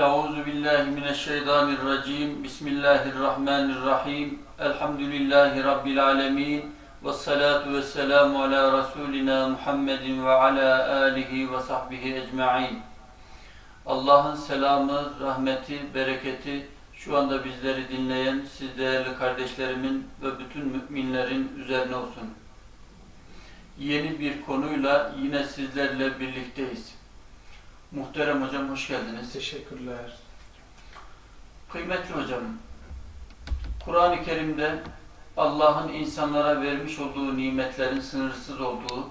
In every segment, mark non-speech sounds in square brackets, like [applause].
Euzu billahi mineşşeytanirracim. Bismillahirrahmanirrahim. Elhamdülillahi rabbil alamin. Ves salatu vesselamu ala rasulina Muhammedin ve ala alihi ve sahbihi ecmaîn. Allah'ın selamı, rahmeti, bereketi şu anda bizleri dinleyen siz değerli kardeşlerimin ve bütün müminlerin üzerine olsun. Yeni bir konuyla yine sizlerle birlikteyiz. Muhterem hocam hoş geldiniz. Teşekkürler. Kıymetli hocam, Kur'an-ı Kerim'de Allah'ın insanlara vermiş olduğu nimetlerin sınırsız olduğu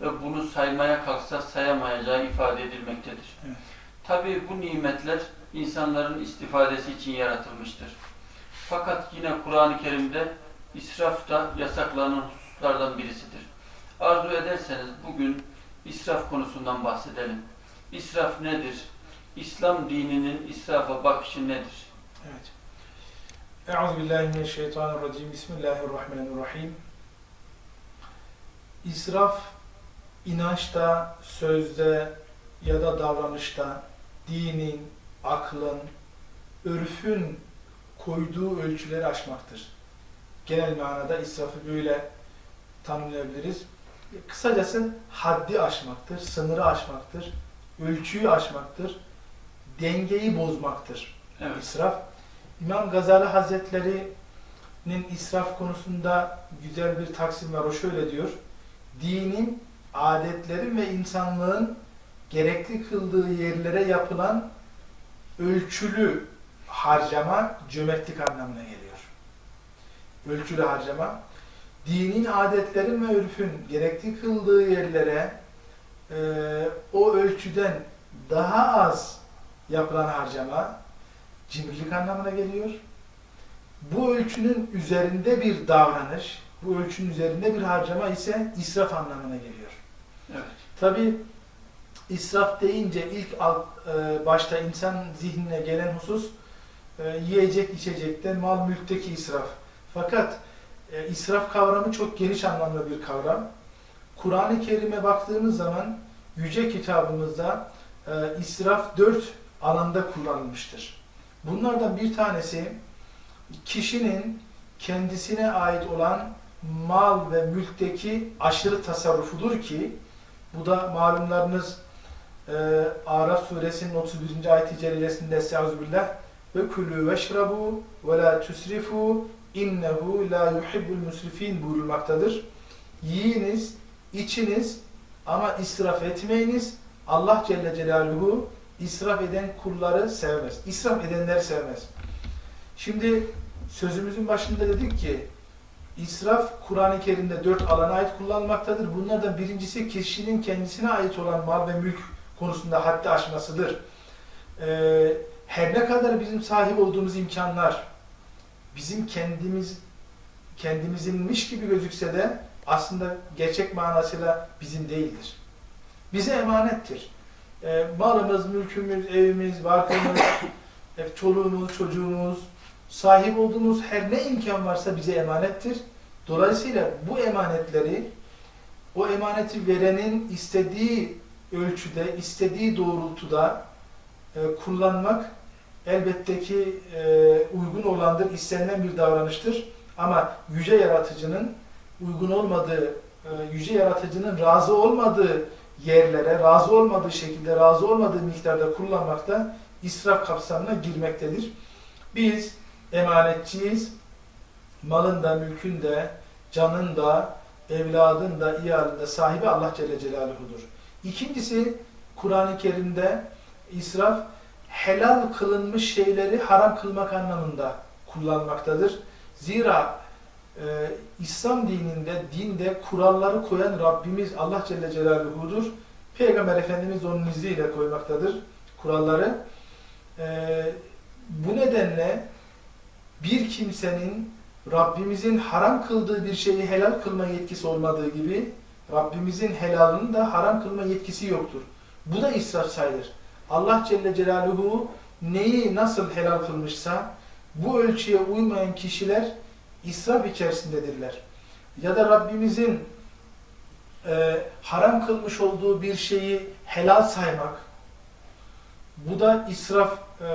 ve bunu saymaya kalksa sayamayacağı ifade edilmektedir. Evet. Tabii bu nimetler insanların istifadesi için yaratılmıştır. Fakat yine Kur'an-ı Kerim'de israf da yasaklanan hususlardan birisidir. Arzu ederseniz bugün israf konusundan bahsedelim. İsraf nedir? İslam dininin israfa bakışı nedir? Evet. Euzubillahimineşşeytanirracim. Bismillahirrahmanirrahim. İsraf inançta, sözde ya da davranışta dinin, aklın, örfün koyduğu ölçüleri aşmaktır. Genel manada israfı böyle tanımlayabiliriz. Kısacası haddi aşmaktır, sınırı aşmaktır, ölçüyü aşmaktır, dengeyi bozmaktır. Evet. İsraf. İmam Gazali Hazretleri'nin israf konusunda güzel bir taksim var. O şöyle diyor. Dinin, adetlerin ve insanlığın gerekli kıldığı yerlere yapılan ölçülü harcama cömertlik anlamına geliyor. Ölçülü harcama. Dinin, adetlerin ve örfün gerekli kıldığı yerlere e, o ölçüden daha az yapılan harcama cimrilik anlamına geliyor. Bu ölçünün üzerinde bir davranış, bu ölçünün üzerinde bir harcama ise israf anlamına geliyor. Evet. Tabi israf deyince ilk alt- e, başta insan zihnine gelen husus e, yiyecek içecekte, mal mülkteki israf. Fakat e, israf kavramı çok geniş anlamda bir kavram. Kur'an-ı Kerim'e baktığımız zaman yüce kitabımızda e, israf dört alanda kullanılmıştır. Bunlardan bir tanesi kişinin kendisine ait olan mal ve mülkteki aşırı tasarrufudur ki bu da malumlarınız e, Araf suresinin 31. ayet-i celilesinde Estağfirullah ve kulü veşrabu ve la tusrifu innehu la yuhibbul musrifin buyurulmaktadır. Yiyiniz, içiniz ama israf etmeyiniz. Allah Celle Celaluhu israf eden kulları sevmez. İsraf edenleri sevmez. Şimdi sözümüzün başında dedik ki israf Kur'an-ı Kerim'de dört alana ait kullanılmaktadır. Bunlardan birincisi kişinin kendisine ait olan mal ve mülk konusunda haddi aşmasıdır. Ee, her ne kadar bizim sahip olduğumuz imkanlar bizim kendimiz kendimizinmiş gibi gözükse de aslında gerçek manasıyla bizim değildir. Bize emanettir. E, malımız, mülkümüz, evimiz, barkımız, [coughs] e, çoluğumuz, çocuğumuz, sahip olduğumuz her ne imkan varsa bize emanettir. Dolayısıyla bu emanetleri o emaneti verenin istediği ölçüde, istediği doğrultuda e, kullanmak elbette ki e, uygun olandır, istenilen bir davranıştır. Ama yüce yaratıcının uygun olmadığı, e, yüce yaratıcının razı olmadığı yerlere, razı olmadığı şekilde, razı olmadığı miktarda kullanmak da israf kapsamına girmektedir. Biz emanetçiyiz. Malın da, mülkün de, canın da, evladın da, iyalın da sahibi Allah Celle Celaluhu'dur. İkincisi Kur'an-ı Kerim'de israf helal kılınmış şeyleri haram kılmak anlamında kullanmaktadır. Zira e, İslam dininde, dinde kuralları koyan Rabbimiz Allah Celle Celaluhu'dur. Peygamber Efendimiz onun izniyle koymaktadır kuralları. E, bu nedenle bir kimsenin Rabbimizin haram kıldığı bir şeyi helal kılma yetkisi olmadığı gibi Rabbimizin helalını da haram kılma yetkisi yoktur. Bu da israf sayılır. Allah Celle Celaluhu neyi nasıl helal kılmışsa bu ölçüye uymayan kişiler israf içerisindedirler. Ya da Rabbimizin e, haram kılmış olduğu bir şeyi helal saymak bu da israf e,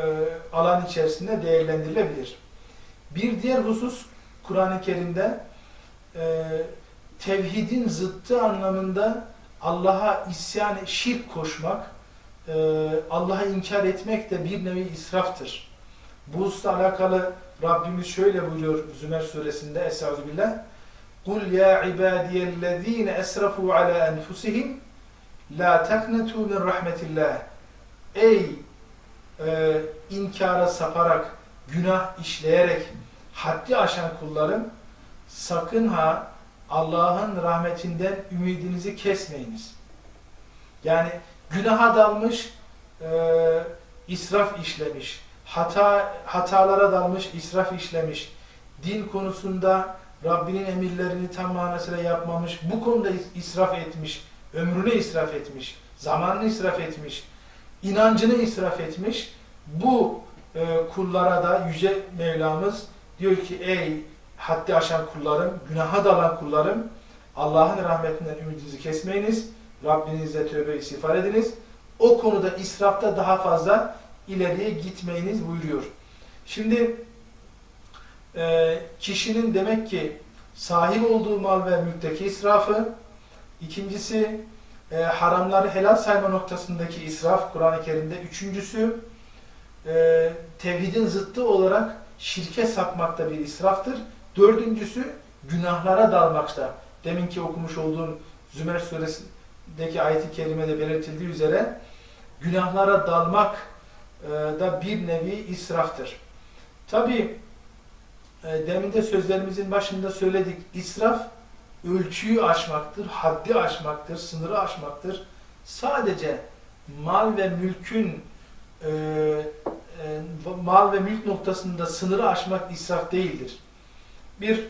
alan içerisinde değerlendirilebilir. Bir diğer husus Kur'an-ı Kerim'de e, tevhidin zıttı anlamında Allah'a isyan, şirk koşmak, e, Allah'a inkar etmek de bir nevi israftır. Bu hususla alakalı Rabbimiz şöyle buyuruyor Zümer suresinde Estağfirullah. قُلْ يَا عِبَادِيَ الَّذ۪ينَ أَسْرَفُوا عَلَى أَنْفُسِهِمْ لَا تَقْنَتُوا مِنْ رَحْمَةِ اللّٰهِ Ey e, inkara saparak, günah işleyerek haddi aşan kullarım, sakın ha Allah'ın rahmetinden ümidinizi kesmeyiniz. Yani günaha dalmış, e, israf işlemiş, hata hatalara dalmış, israf işlemiş, din konusunda Rabbinin emirlerini tam manasıyla yapmamış, bu konuda israf etmiş, ömrünü israf etmiş, zamanını israf etmiş, inancını israf etmiş. Bu e, kullara da Yüce Mevlamız diyor ki ey haddi aşan kullarım, günaha dalan kullarım, Allah'ın rahmetinden ümidinizi kesmeyiniz, Rabbinizle tövbe istiğfar ediniz. O konuda israfta daha fazla ileriye gitmeyiniz buyuruyor. Şimdi e, kişinin demek ki sahip olduğu mal ve mülkteki israfı, ikincisi e, haramları helal sayma noktasındaki israf Kur'an-ı Kerim'de, üçüncüsü e, tevhidin zıttı olarak şirke sapmakta bir israftır. Dördüncüsü günahlara dalmakta. Deminki okumuş olduğum Zümer suresindeki ayet-i kerimede belirtildiği üzere günahlara dalmak da bir nevi israftır. Tabi e, demin de sözlerimizin başında söyledik. İsraf ölçüyü aşmaktır, haddi aşmaktır, sınırı aşmaktır. Sadece mal ve mülkün e, e, mal ve mülk noktasında sınırı aşmak israf değildir. Bir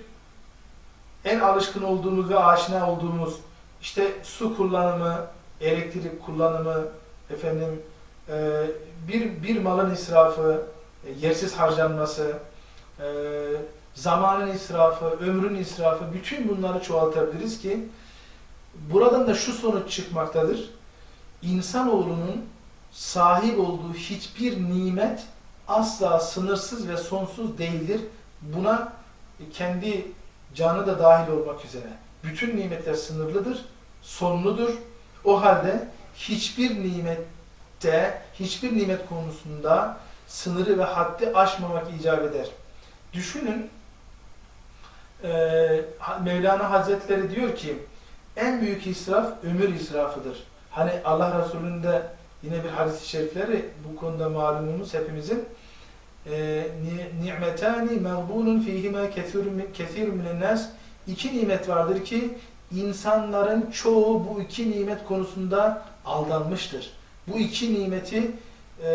en alışkın olduğumuz ve aşina olduğumuz işte su kullanımı, elektrik kullanımı, efendim e, bir bir malın israfı, e, yersiz harcanması, e, zamanın israfı, ömrün israfı, bütün bunları çoğaltabiliriz ki buradan da şu sonuç çıkmaktadır. İnsanoğlunun sahip olduğu hiçbir nimet asla sınırsız ve sonsuz değildir. Buna kendi canı da dahil olmak üzere. Bütün nimetler sınırlıdır, sonludur. O halde hiçbir nimette, hiçbir nimet konusunda sınırı ve haddi aşmamak icap eder. Düşünün, e, Mevlana Hazretleri diyor ki, en büyük israf ömür israfıdır. Hani Allah Resulü'nde yine bir hadis-i şerifleri bu konuda malumumuz hepimizin e, ni'metani mağbunun fihima kesirun minen nas iki nimet vardır ki insanların çoğu bu iki nimet konusunda aldanmıştır. Bu iki nimeti e,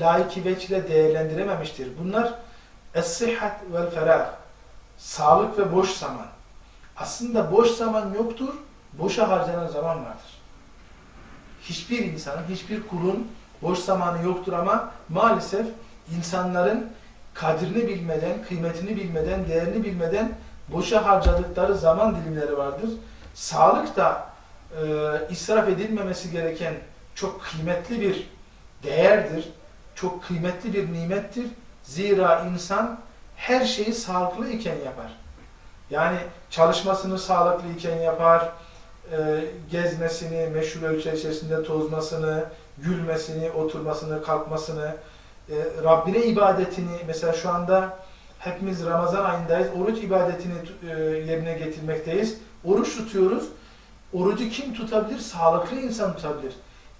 layık veçle değerlendirememiştir. Bunlar es-sıhhat vel ferah sağlık ve boş zaman. Aslında boş zaman yoktur, boşa harcanan zaman vardır. Hiçbir insanın, hiçbir kulun boş zamanı yoktur ama maalesef insanların kadrini bilmeden, kıymetini bilmeden, değerini bilmeden boşa harcadıkları zaman dilimleri vardır. Sağlık da e, israf edilmemesi gereken çok kıymetli bir değerdir. Çok kıymetli bir nimettir. Zira insan her şeyi sağlıklı iken yapar. Yani çalışmasını sağlıklı iken yapar, e, gezmesini, meşhur ölçü içerisinde tozmasını, gülmesini, oturmasını, kalkmasını, e, Rabbine ibadetini, mesela şu anda hepimiz Ramazan ayındayız, oruç ibadetini e, yerine getirmekteyiz. Oruç tutuyoruz. Orucu kim tutabilir? Sağlıklı insan tutabilir.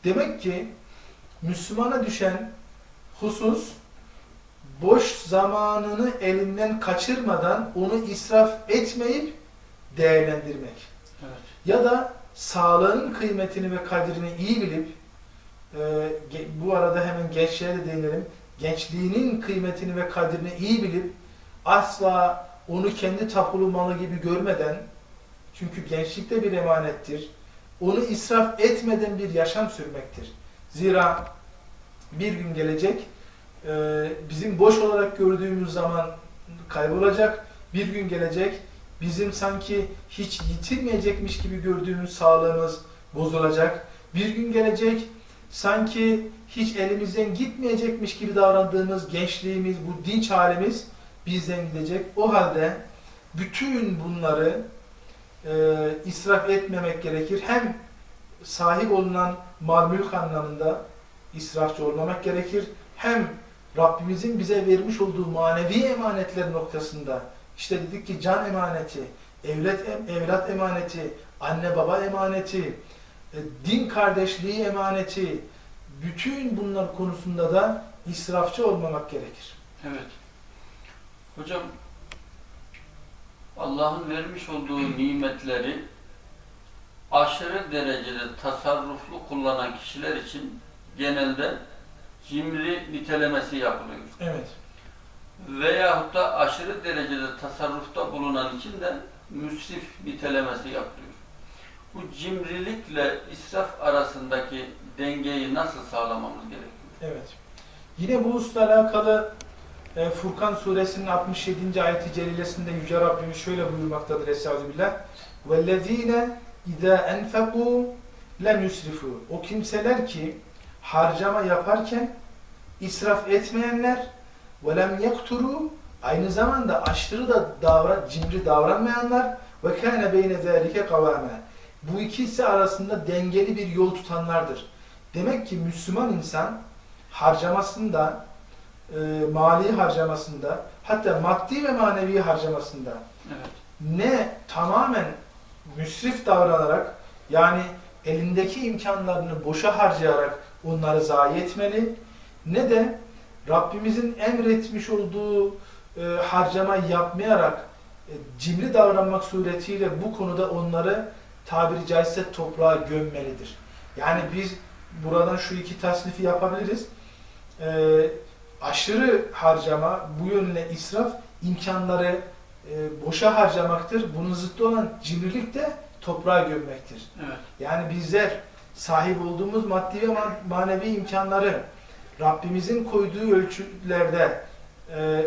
Demek ki Müslümana düşen husus boş zamanını elinden kaçırmadan onu israf etmeyip değerlendirmek. Evet. Ya da sağlığın kıymetini ve kadrini iyi bilip e, bu arada hemen gençliğe de değinelim. Gençliğinin kıymetini ve kadrini iyi bilip asla onu kendi tapulu malı gibi görmeden çünkü gençlik de bir emanettir. Onu israf etmeden bir yaşam sürmektir. Zira bir gün gelecek e, bizim boş olarak gördüğümüz zaman kaybolacak. Bir gün gelecek bizim sanki hiç yitirmeyecekmiş gibi gördüğümüz sağlığımız bozulacak. Bir gün gelecek sanki hiç elimizden gitmeyecekmiş gibi davrandığımız gençliğimiz, bu dinç halimiz bizden gidecek. O halde bütün bunları e, israf etmemek gerekir. Hem sahip olunan mal mülk anlamında israfçı olmamak gerekir. Hem Rabbimizin bize vermiş olduğu manevi emanetler noktasında işte dedik ki can emaneti, evlat, evlat emaneti, anne baba emaneti, e, din kardeşliği emaneti, bütün bunlar konusunda da israfçı olmamak gerekir. Evet. Hocam Allah'ın vermiş olduğu nimetleri aşırı derecede tasarruflu kullanan kişiler için genelde cimri nitelemesi yapılıyor. Evet. Veyahut da aşırı derecede tasarrufta bulunan için de müsrif nitelemesi yapılıyor. Bu cimrilikle israf arasındaki dengeyi nasıl sağlamamız gerekiyor? Evet. Yine bu hususla alakalı e, Furkan suresinin 67. ayeti celilesinde Yüce Rabbimiz şöyle buyurmaktadır Estağfirullah. وَالَّذ۪ينَ اِذَا اَنْفَقُوا لَمْ يُسْرِفُوا O kimseler ki harcama yaparken israf etmeyenler وَلَمْ يَقْتُرُوا Aynı zamanda aşırı da davran, cimri davranmayanlar ve kâne beyne zâlike kavâme. Bu ikisi arasında dengeli bir yol tutanlardır. Demek ki Müslüman insan harcamasında, e, mali harcamasında, hatta maddi ve manevi harcamasında Evet. ne tamamen müsrif davranarak yani elindeki imkanlarını boşa harcayarak onları zayi etmeli ne de Rabbimizin emretmiş olduğu e, harcamayı yapmayarak e, cimri davranmak suretiyle bu konuda onları tabiri caizse toprağa gömmelidir. Yani biz buradan şu iki tasnifi yapabiliriz. E, aşırı harcama, bu yönle israf imkanları e, boşa harcamaktır. Bunun zıttı olan cimrilik de toprağa gömmektir. Evet. Yani bizler sahip olduğumuz maddi ve man- manevi imkanları Rabbimizin koyduğu ölçülerde, e,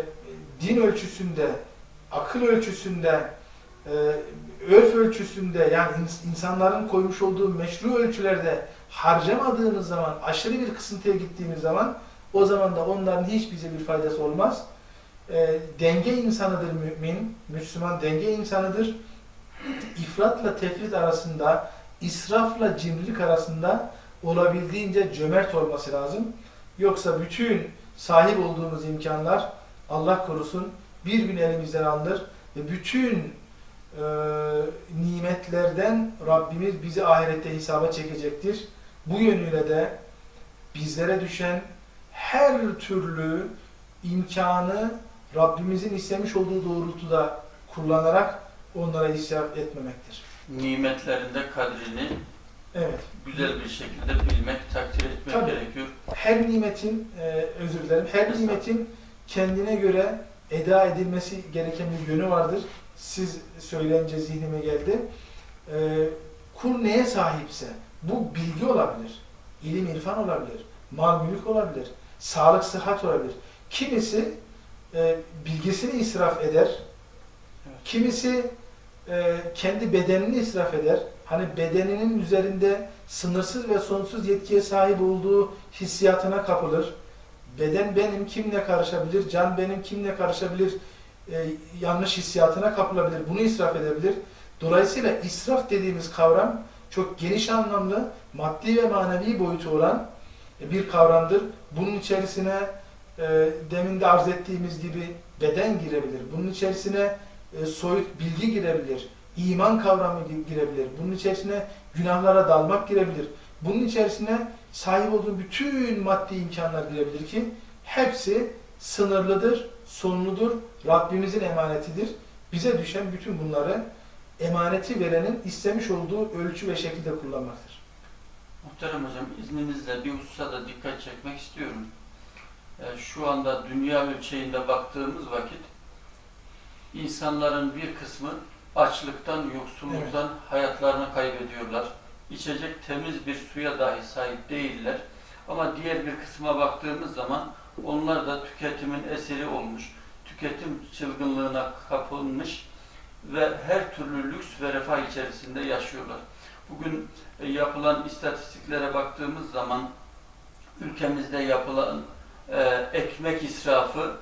din ölçüsünde, akıl ölçüsünde, e, örf ölçüsünde yani ins- insanların koymuş olduğu meşru ölçülerde harcamadığımız zaman, aşırı bir kısıntıya gittiğimiz zaman o zaman da onların hiç bize bir faydası olmaz. E, denge insanıdır mümin, Müslüman denge insanıdır. İfratla tefrit arasında, israfla cimrilik arasında olabildiğince cömert olması lazım. Yoksa bütün sahip olduğumuz imkanlar Allah korusun bir gün elimizden alınır ve bütün e, nimetlerden Rabbimiz bizi ahirette hesaba çekecektir. Bu yönüyle de bizlere düşen her türlü imkanı Rabbimizin istemiş olduğu doğrultuda kullanarak onlara israf etmemektir. Nimetlerinde kadrini Evet. güzel bir şekilde bilmek, takdir etmek Tabii. gerekiyor. Her nimetin, e, özür dilerim, her Estağfurullah. nimetin kendine göre eda edilmesi gereken bir yönü vardır. Siz söyleyince zihnime geldi. E, kul neye sahipse, bu bilgi olabilir, ilim irfan olabilir, mal mülk olabilir, sağlık sıhhat olabilir. Kimisi e, bilgisini israf eder, kimisi e, kendi bedenini israf eder. Hani bedeninin üzerinde sınırsız ve sonsuz yetkiye sahip olduğu hissiyatına kapılır. Beden benim kimle karışabilir, can benim kimle karışabilir, e, yanlış hissiyatına kapılabilir, bunu israf edebilir. Dolayısıyla israf dediğimiz kavram çok geniş anlamlı, maddi ve manevi boyutu olan e, bir kavramdır. Bunun içerisine e, demin de arz ettiğimiz gibi beden girebilir. Bunun içerisine e, soyut bilgi girebilir. iman kavramı gi- girebilir. Bunun içerisine günahlara dalmak girebilir. Bunun içerisine sahip olduğu bütün maddi imkanlar girebilir ki hepsi sınırlıdır, sonludur, Rabbimizin emanetidir. Bize düşen bütün bunları emaneti verenin istemiş olduğu ölçü ve şekilde kullanmaktır. Muhterem hocam izninizle bir hususa da dikkat çekmek istiyorum. Ee, Şu anda dünya ölçeğinde baktığımız vakit insanların bir kısmı açlıktan, yoksulluktan hayatlarını kaybediyorlar. İçecek temiz bir suya dahi sahip değiller. Ama diğer bir kısma baktığımız zaman onlar da tüketimin eseri olmuş, tüketim çılgınlığına kapılmış ve her türlü lüks ve refah içerisinde yaşıyorlar. Bugün e, yapılan istatistiklere baktığımız zaman ülkemizde yapılan e, ekmek israfı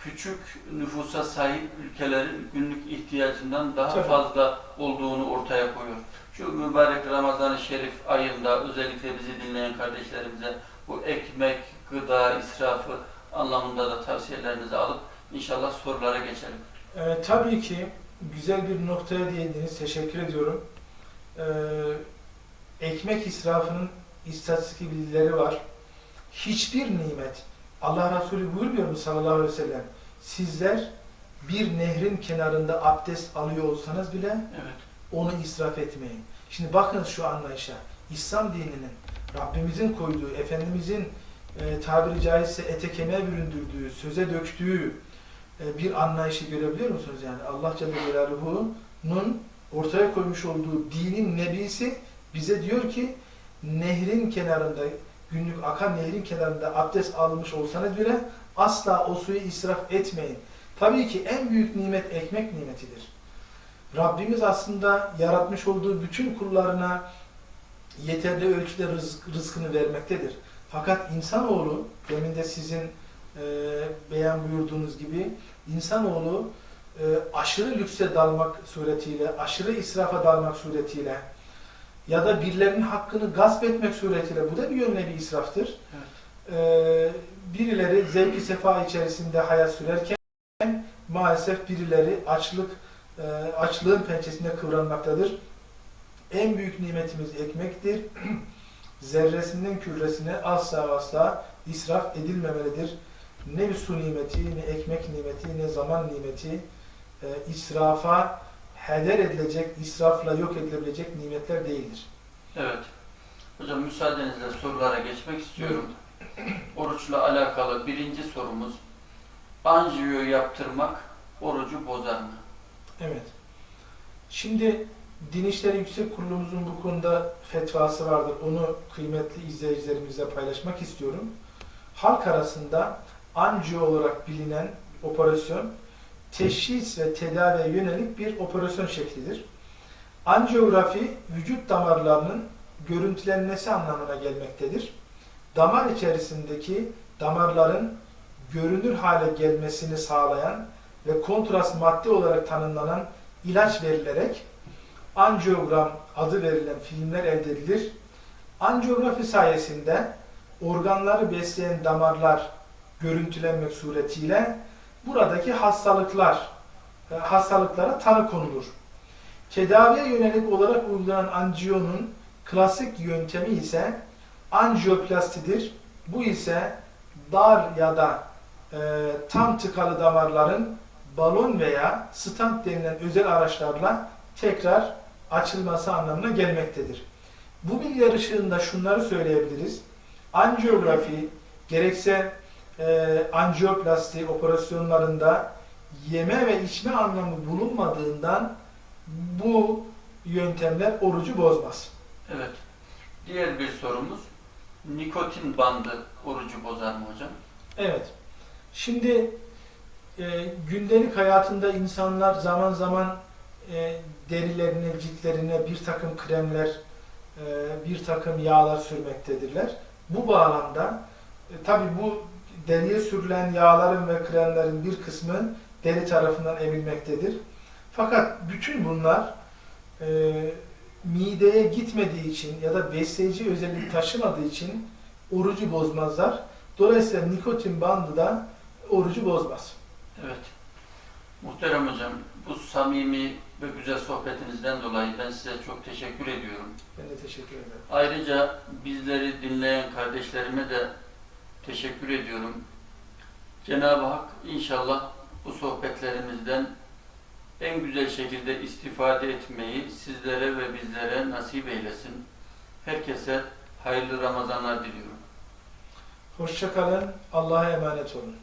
küçük nüfusa sahip ülkelerin günlük ihtiyacından daha Tabii. fazla olduğunu ortaya koyuyor. Şu mübarek Ramazan-ı Şerif ayında özellikle bizi dinleyen kardeşlerimize bu ekmek, gıda israfı anlamında da tavsiyelerinizi alıp inşallah sorulara geçelim. Ee, tabii ki güzel bir noktaya değindiniz. Teşekkür ediyorum. Ee, ekmek israfının istatistik bilgileri var. Hiçbir nimet, Allah Resulü buyurmuyor mu sallallahu aleyhi ve sellem? Sizler bir nehrin kenarında abdest alıyor olsanız bile Evet. onu israf etmeyin. Şimdi bakın şu anlayışa. İslam dininin, Rabbimizin koyduğu, Efendimizin e, tabiri caizse ete kemiğe büründürdüğü, söze döktüğü e, bir anlayışı görebiliyor musunuz? Yani Allah Celle Celaluhu'nun ortaya koymuş olduğu dinin nebisi bize diyor ki nehrin kenarında, günlük akan nehrin kenarında abdest almış olsanız bile asla o suyu israf etmeyin. Tabii ki en büyük nimet ekmek nimetidir. Rabbimiz aslında yaratmış olduğu bütün kullarına yeterli ölçüde rızk, rızkını vermektedir. Fakat insanoğlu, demin de sizin e, beyan buyurduğunuz gibi, insanoğlu e, aşırı lükse dalmak suretiyle, aşırı israfa dalmak suretiyle ya da birilerinin hakkını gasp etmek suretiyle, bu da bir yönde bir israftır. E, birileri zevki sefa içerisinde hayat sürerken maalesef birileri açlık e, açlığın pençesinde kıvranmaktadır. En büyük nimetimiz ekmektir. [clears throat] Zerresinden küresine asla asla israf edilmemelidir. Ne bir su nimeti, ne ekmek nimeti, ne zaman nimeti e, israfa heder edilecek, israfla yok edilebilecek nimetler değildir. Evet. Hocam müsaadenizle sorulara geçmek istiyorum. Oruçla alakalı birinci sorumuz. Anjiyo yaptırmak orucu bozar mı? Evet. Şimdi Din İşleri Yüksek Kurulumuzun bu konuda fetvası vardır. Onu kıymetli izleyicilerimizle paylaşmak istiyorum. Halk arasında anjiyo olarak bilinen operasyon teşhis ve tedaviye yönelik bir operasyon şeklidir. Anjiyografi vücut damarlarının görüntülenmesi anlamına gelmektedir. Damar içerisindeki damarların görünür hale gelmesini sağlayan ve kontrast madde olarak tanımlanan ilaç verilerek anjiyogram adı verilen filmler elde edilir. Anjiyografi sayesinde organları besleyen damarlar görüntülenmek suretiyle buradaki hastalıklar e, hastalıklara tanı konulur. Tedaviye yönelik olarak uygulanan anjiyonun klasik yöntemi ise anjiyoplastidir. Bu ise dar ya da e, tam tıkalı damarların balon veya stent denilen özel araçlarla tekrar açılması anlamına gelmektedir. Bu bilgiler ışığında şunları söyleyebiliriz. Anjiyografi gerekse e, anjiyoplasti operasyonlarında yeme ve içme anlamı bulunmadığından bu yöntemler orucu bozmaz. Evet. Diğer bir sorumuz. Nikotin bandı orucu bozar mı hocam? Evet. Şimdi e, gündelik hayatında insanlar zaman zaman e, derilerine, ciltlerine bir takım kremler, e, bir takım yağlar sürmektedirler. Bu bağlamda e, tabi bu deriye sürülen yağların ve kremlerin bir kısmı deri tarafından emilmektedir. Fakat bütün bunlar e, mideye gitmediği için ya da besleyici özellik taşımadığı için orucu bozmazlar. Dolayısıyla nikotin bandı da orucu bozmaz. Evet. Muhterem hocam, bu samimi ve güzel sohbetinizden dolayı ben size çok teşekkür ediyorum. Ben de teşekkür ederim. Ayrıca bizleri dinleyen kardeşlerime de teşekkür ediyorum. Cenab-ı Hak inşallah bu sohbetlerimizden en güzel şekilde istifade etmeyi sizlere ve bizlere nasip eylesin. Herkese hayırlı Ramazanlar diliyorum. Hoşçakalın. Allah'a emanet olun.